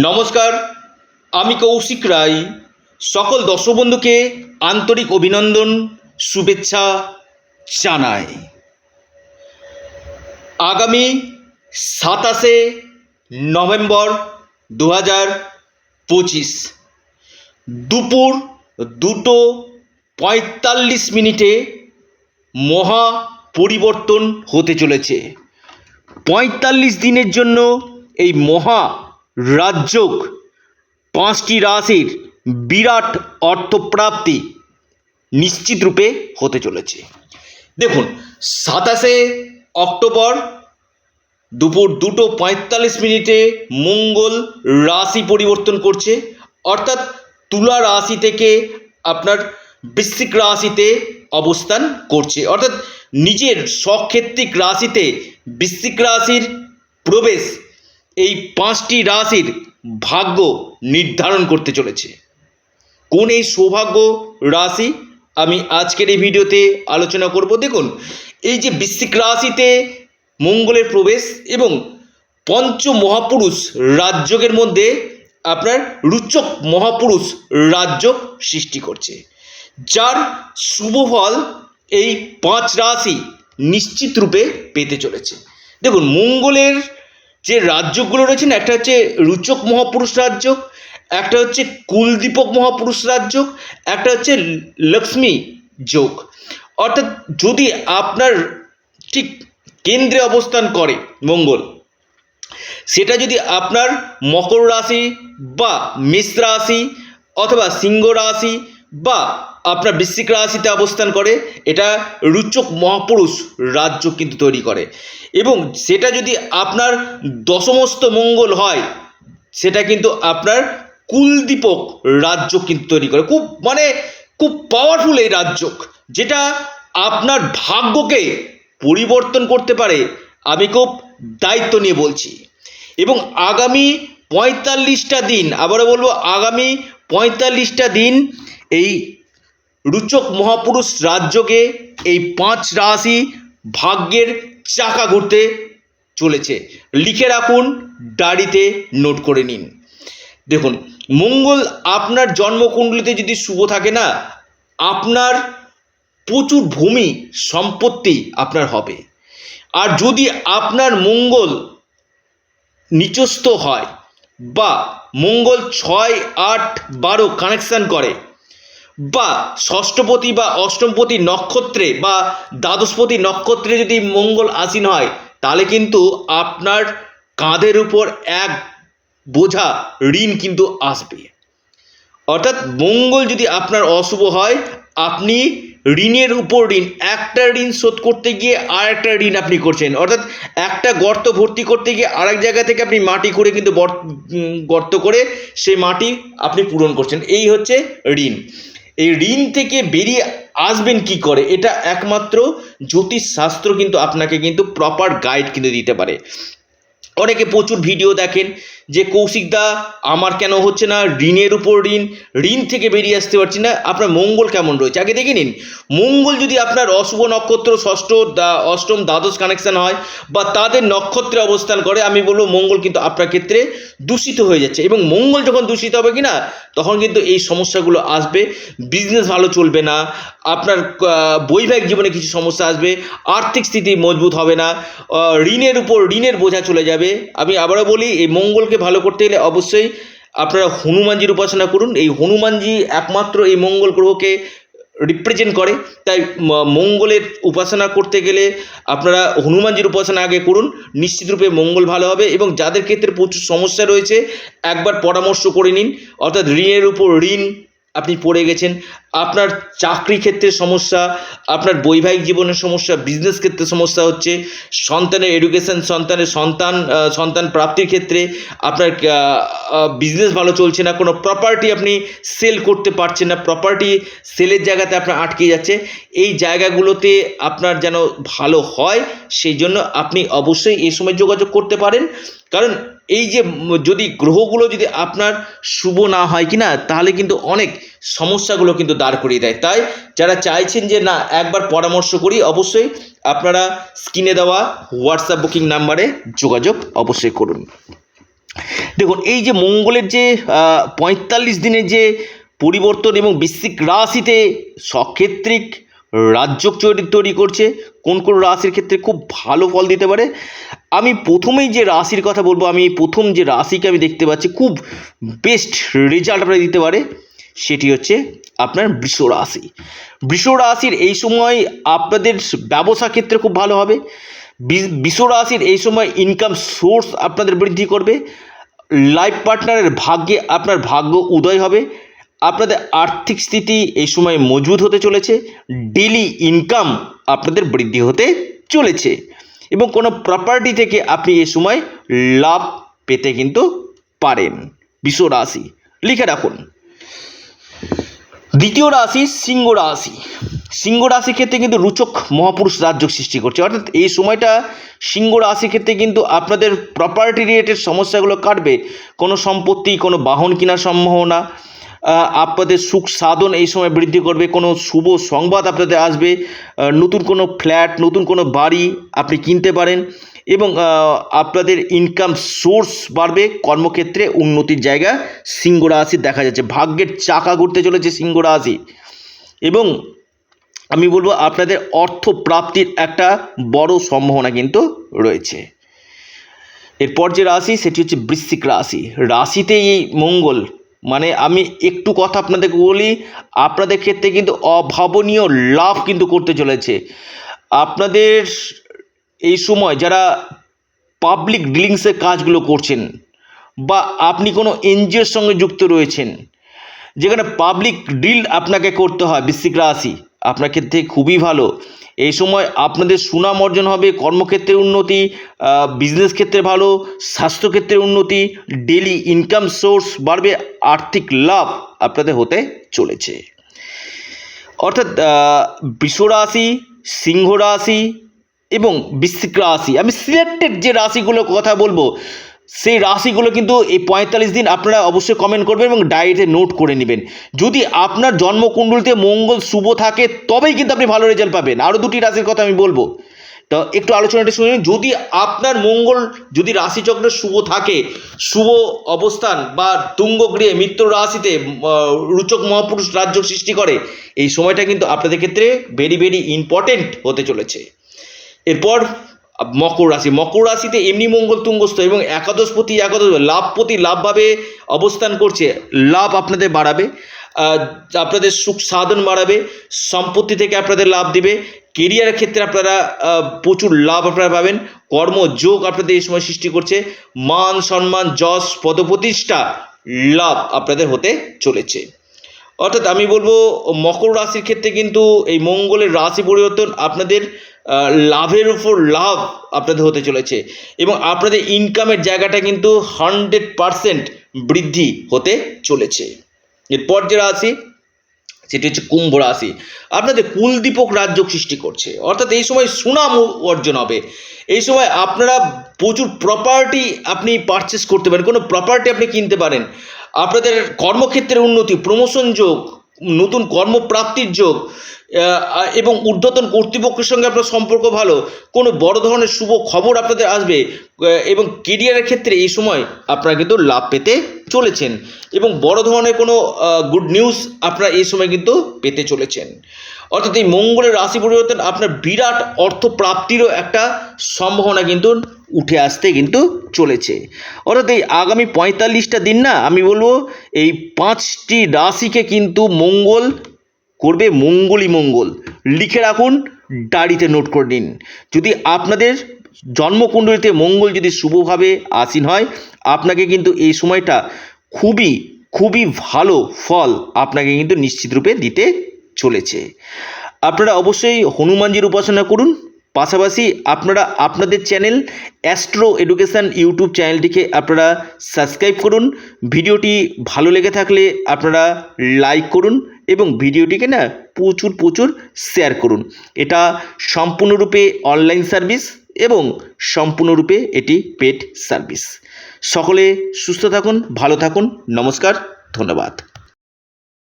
নমস্কার, আমি কৌশিক রায়। সকল দর্শক বন্ধুকে আন্তরিক অভিনন্দন, শুভেচ্ছা জানাই। আগামী সাতাশে নভেম্বর দু হাজার পঁচিশ দুপুর দুটো পঁয়তাল্লিশ মিনিটে মহা পরিবর্তন হতে চলেছে। পঁয়তাল্লিশ দিনের জন্য এই মহা রাজযোগ। পাঁচটি রাশির বিরাট অর্থপ্রাপ্তি নিশ্চিত রূপে হতে চলেছে। দেখুন, সাতাশে অক্টোবর দুপুর দুটো পঁয়তাল্লিশ মিনিটে মঙ্গল রাশি পরিবর্তন করছে। অর্থাৎ তুলা রাশি থেকে আপনার বৃশ্চিক রাশিতে অবস্থান করছে। অর্থাৎ নিজের স্বক্ষেত্রিক রাশিতে বৃশ্চিক রাশির প্রবেশ এই পাঁচটি রাশির ভাগ্য নির্ধারণ করতে চলেছে। কোন এই সৌভাগ্য রাশি আমি আজকের এই ভিডিওতে আলোচনা করব? দেখুন, এই যে বৃশ্চিক রাশিতে মঙ্গলের প্রবেশ এবং পঞ্চ মহাপুরুষ রাজযোগের মধ্যে আপনার রুচক মহাপুরুষ রাজযোগ সৃষ্টি করছে। যার শুভ ফল এই পাঁচ রাশি নিশ্চিত রূপে পেতে চলেছে। দেখুন, মঙ্গলের যে রাজ্যগুলো রয়েছে না, একটা হচ্ছে রুচক মহাপুরুষ রাজ্য, একটা হচ্ছে কুলদীপক মহাপুরুষ রাজ্য, একটা হচ্ছে লক্ষ্মী যোগ। অর্থাৎ যদি আপনার ঠিক কেন্দ্রে অবস্থান করে মঙ্গল, সেটা যদি আপনার মকর রাশি বা মেষ রাশি অথবা সিংহ রাশি বা আপনার বৃশ্চিক রাশিতে অবস্থান করে, এটা রুচক মহাপুরুষ রাজ্য কিন্তু তৈরি করে। এবং সেটা যদি আপনার দশমস্ত মঙ্গল হয়, সেটা কিন্তু আপনার কুলদীপক রাজ্য কিন্তু তৈরি করে। খুব মানে খুব পাওয়ারফুল এই রাজ্য। যেটা আপনার ভাগ্যকে পরিবর্তন করতে পারে, আমি খুব দায়িত্ব নিয়ে বলছি। এবং আগামী পঁয়তাল্লিশটা দিন, আবারও বলব, আগামী পঁয়তাল্লিশটা দিন এই রুচক মহাপুরুষ রাজ্যকে এই পাঁচ রাশি ভাগ্যের চাকা ঘুরতে চলেছে। লিখে রাখুন, ডায়েরিতে নোট করে নিন। দেখুন, মঙ্গল আপনার জন্মকুণ্ডলিতে যদি শুভ থাকে না, আপনার প্রচুর ভূমি সম্পত্তি আপনার হবে। আর যদি আপনার মঙ্গল নিচস্থ হয় বা মঙ্গল ছয় আট বারো কানেকশান করে বা ষষ্ঠপতি বা অষ্টমপতি নক্ষত্রে বা দ্বাদশপতি নক্ষত্রে যদি মঙ্গল আসীন হয়, তাহলে কিন্তু আপনার কাঁধের উপর এক বোঝা ঋণ কিন্তু আসবে। অর্থাৎ মঙ্গল যদি আপনার অশুভ হয়, আপনি ঋণের উপর ঋণ, একটা ঋণ শোধ করতে গিয়ে আর একটা ঋণ আপনি করছেন। অর্থাৎ একটা গর্ত ভর্তি করতে গিয়ে আরেক জায়গা থেকে আপনি মাটি করে কিন্তু গর্ত করে সেই মাটি আপনি পূরণ করছেন। এই হচ্ছে ঋণ। এই ঋণ থেকে বেরিয়ে আসবেন কি করে? এটা একমাত্র জ্যোতিষশাস্ত্র কিন্তু আপনাকে কিন্তু প্রপার গাইড কিন্তু দিতে পারে। অনেকে প্রচুর ভিডিও দেখেন যে কৌশিকদা আমার কেন হচ্ছে না ঋণের উপর ঋণ ঋণ থেকে বেরিয়ে আসতে পারছি না, আপনার মঙ্গল কেমন রয়েছে? আগে দেখে নিন, মঙ্গল যদি আপনার অশুভ নক্ষত্র ষষ্ঠ অষ্টম দ্বাদশ কানেকশান হয় বা তাদের নক্ষত্রে অবস্থান করে, আমি বলব মঙ্গল কিন্তু আপনার ক্ষেত্রে দূষিত হয়ে যাচ্ছে এবং মঙ্গল যখন দূষিত হবে কি না তখন কিন্তু এই সমস্যাগুলো আসবে বিজনেস ভালো চলবে না, আপনার বৈবাহিক জীবনে কিছু সমস্যা আসবে, আর্থিক স্থিতি মজবুত হবে না ঋণের উপর, ঋণের বোঝা চলে যাবে। আমি আবারও বলি, এই মঙ্গলকে ভালো করতে গেলে অবশ্যই আপনারা হনুমানজির উপাসনা করুন। এই হনুমানজি একমাত্র এই মঙ্গল গ্রহকে রিপ্রেজেন্ট করে। তাই মঙ্গলের উপাসনা করতে গেলে আপনারা হনুমানজির উপাসনা আগে করুন। নিশ্চিতরূপে মঙ্গল ভালো হবে এবং যাদের ক্ষেত্রে প্রচুর সমস্যা রয়েছে, একবার পরামর্শ করে নিন। অর্থাৎ ঋণের উপর ঋণ আপনি পড়ে গেছেন, আপনার চাকরি ক্ষেত্রে সমস্যা, আপনার বৈবাহিক জীবনের সমস্যা বিজনেস ক্ষেত্রে সমস্যা হচ্ছে, সন্তানের এডুকেশন সন্তানের সন্তান সন্তান প্রাপ্তির ক্ষেত্রে আপনার বিজনেস ভালো চলছে না, কোনো প্রপার্টি আপনি সেল করতে পারছেন না প্রপার্টি সেলের জায়গাতে আপনার আটকে যাচ্ছে, এই জায়গাগুলোতে আপনার যেন ভালো হয়, সেই জন্য আপনি অবশ্যই এই সময় যোগাযোগ করতে পারেন, কারণ এই যে যদি গ্রহগুলো যদি আপনার শুভ না হয় কি না তাহলে কিন্তু অনেক সমস্যাগুলো কিন্তু দাঁড় করিয়ে দেয়। তাই যারা চাইছেন যে না, একবার পরামর্শ করি, অবশ্যই আপনারা স্ক্রিনে দেওয়া হোয়াটসঅ্যাপ বুকিং নাম্বারে যোগাযোগ অবশ্যই করুন। দেখুন, এই যে মঙ্গলের যে পঁয়তাল্লিশ দিনের যে পরিবর্তন এবং বৃশ্চিক রাশিতে সক্ষেত্রিক রাজ্য তৈরি করছে কোন কোন রাশির ক্ষেত্রে খুব ভালো ফল দিতে পারে? আমি প্রথমেই যে রাশির কথা বলব, আমি প্রথম যে রাশিকে আমি দেখতে পাচ্ছি, খুব বেস্ট রেজাল্ট আপনার দিতে পারে, সেটি হচ্ছে আপনার বৃষ রাশি। বৃষ রাশির এই সময় আপনাদের ব্যবসা ক্ষেত্রে খুব ভালো হবে। বৃষ রাশির এই সময় ইনকাম সোর্স আপনাদের বৃদ্ধি করবে। লাইফ পার্টনারের ভাগ্যে আপনার ভাগ্য উদয় হবে। আপনাদের আর্থিক স্থিতি এই সময় মজবুত হতে চলেছে ডেলি ইনকাম আপনাদের বৃদ্ধি হতে চলেছে এবং কোনো প্রপার্টি থেকে আপনি এই সময় লাভ পেতে কিন্তু পারেন। বিশ্ব রাশি, লিখে রাখুন। দ্বিতীয় রাশি, সিংহ রাশি। সিংহ রাশির ক্ষেত্রে কিন্তু রুচক মহাপুরুষ রাজ্য সৃষ্টি করছে। অর্থাৎ এই সময়টা সিংহ রাশির ক্ষেত্রে কিন্তু আপনাদের প্রপার্টি রিলেটেড সমস্যাগুলো কাটবে। কোনো সম্পত্তি, কোনো বাহন কেনার সম্ভাবনা আপনাদের সুখ সাধন এই সময় বৃদ্ধি করবে। কোনো শুভ সংবাদ আপনাদের আসবে। নতুন কোনো ফ্ল্যাট, নতুন কোনো বাড়ি আপনি কিনতে পারেন এবং আপনাদের ইনকাম সোর্স বাড়বে। কর্মক্ষেত্রে উন্নতির জায়গা সিংহ রাশি দেখা যাচ্ছে। ভাগ্যের চাকা ঘুরতে চলেছে সিংহ রাশি। এবং আমি বলব, আপনাদের অর্থ প্রাপ্তির একটা বড় সম্ভাবনা কিন্তু রয়েছে। এরপর যে রাশি, সেটি হচ্ছে বৃশ্চিক রাশি। রাশিতে এই মঙ্গল মানে আমি একটু কথা আপনাদেরকে বলি, আপনাদের ক্ষেত্রে কিন্তু অভাবনীয় লাভ কিন্তু করতে চলেছে। আপনাদের এই সময় যারা পাবলিক ডিলিংসের কাজগুলো করছেন বা আপনি কোনো এনজিওর সঙ্গে যুক্ত রয়েছেন, যেখানে পাবলিক ডিল আপনাকে করতে হয়, বৃশ্চিক রাশি আপনার ক্ষেত্রে খুবই ভালো। এই সময় আপনাদের সুনাম অর্জন হবে কর্মক্ষেত্রে উন্নতি বিজনেস ক্ষেত্রে ভালো স্বাস্থ্যক্ষেত্রে উন্নতি ডেলি ইনকাম সোর্স বাড়বে, আর্থিক লাভ আপনাদের হতে চলেছে। অর্থাৎ বৃষ রাশি, সিংহ রাশি এবং বৃশ্চিক রাশি। আমি সিলেক্টেড যে রাশিগুলোর কথা বলব সেই রাশিগুলো কিন্তু এই পঁয়তাল্লিশ দিন আপনারা অবশ্যই কমেন্ট করবেন এবং ডায়েরিতে নোট করে নেবেন। যদি আপনার জন্মকুণ্ডলিতে মঙ্গল শুভ থাকে, তবেই কিন্তু আপনি ভালো রেজাল্ট পাবেন। আরও দুটি রাশির কথা আমি বলব। তো একটু আলোচনাটা শুনে যদি আপনার মঙ্গল, যদি রাশিচক্রে শুভ থাকে, শুভ অবস্থান বা তুঙ্গ গৃহে মিত্র রাশিতে রুচক মহাপুরুষ রাজ্য সৃষ্টি করে, এই সময়টা কিন্তু আপনাদের ক্ষেত্রে ভেরি ভেরি ইম্পর্টেন্ট হতে চলেছে। এরপর মকর রাশি। মকর রাশিতে এমনি মঙ্গল তুঙ্গস্থ এবং একাদশপতি একাদশ লাভপতি লাভভাবে অবস্থান করছে। লাভ আপনাদের বাড়াবে। আপনাদের সুখ সাধন বাড়াবে। সম্পত্তি থেকে আপনাদের লাভ দিবে। কেরিয়ারের ক্ষেত্রে আপনারা প্রচুর লাভ আপনারা পাবেন। কর্মযোগ আপনাদের এই সময় সৃষ্টি করছে। মান সম্মান, যশ, পদপ্রতিষ্ঠা লাভ আপনাদের হতে চলেছে। অর্থাৎ আমি বলব, মকর রাশির ক্ষেত্রে কিন্তু এই মঙ্গলের রাশি পরিবর্তন আপনাদের লাভের উপর লাভ আপনাদের হতে চলেছে এবং আপনাদের ইনকামের জায়গাটা কিন্তু হান্ড্রেড পারসেন্ট বৃদ্ধি হতে চলেছে। এরপর যে রাশি, সেটি হচ্ছে কুম্ভ রাশি। আপনাদের কুলদীপক রাজ্য সৃষ্টি করছে। অর্থাৎ এই সময় সুনাম অর্জন হবে। এই সময় আপনারা প্রচুর প্রপার্টি আপনি পারচেস করতে পারেন। কোনো প্রপার্টি আপনি কিনতে পারেন। আপনাদের কর্মক্ষেত্রের উন্নতি প্রমোশন যোগ নতুন কর্মপ্রাপ্তির যোগ এবং ঊর্ধ্বতন কর্তৃপক্ষের সঙ্গে আপনার সম্পর্ক ভালো, কোনো বড় ধরনের শুভ খবর আপনাদের আসবে এবং কেরিয়ারের ক্ষেত্রে এই সময় আপনারা কিন্তু লাভ পেতে চলেছেন, এবং বড় ধরনের কোনো গুড নিউজ আপনারা এই সময় কিন্তু পেতে চলেছেন। অর্থাৎ এই মঙ্গলের রাশি পরিবর্তন আপনার বিরাট অর্থ প্রাপ্তিরও একটা সম্ভাবনা কিন্তু উঠে আসতে কিন্তু চলেছে। অর্থাৎ এই আগামী পঁয়তাল্লিশটা দিন না আমি বলব এই পাঁচটি রাশিকে কিন্তু মঙ্গল করবে মঙ্গলই মঙ্গল। লিখে রাখুন ডায়েরিতে নোট করে নিন। যদি আপনাদের জন্মকুণ্ডলিতে মঙ্গল যদি শুভভাবে আসীন হয় আপনাকে কিন্তু এই সময়টা খুবই খুবই ভালো ফল আপনাকে কিন্তু নিশ্চিত রূপে দিতে চলেছে। আপনারা অবশ্যই হনুমানজির উপাসনা করুন পাশাপাশি আপনারা আপনাদের চ্যানেল অ্যাস্ট্রো এডুকেশান ইউটিউব চ্যানেলটিকে আপনারা সাবস্ক্রাইব করুন। ভিডিওটি ভালো লেগে থাকলে আপনারা লাইক করুন এবং ভিডিওটিকে না প্রচুর প্রচুর শেয়ার করুন। এটা সম্পূর্ণরূপে অনলাইন সার্ভিস এবং সম্পূর্ণরূপে এটি পেড সার্ভিস। সকলে সুস্থ থাকুন, ভালো থাকুন, নমস্কার, ধন্যবাদ।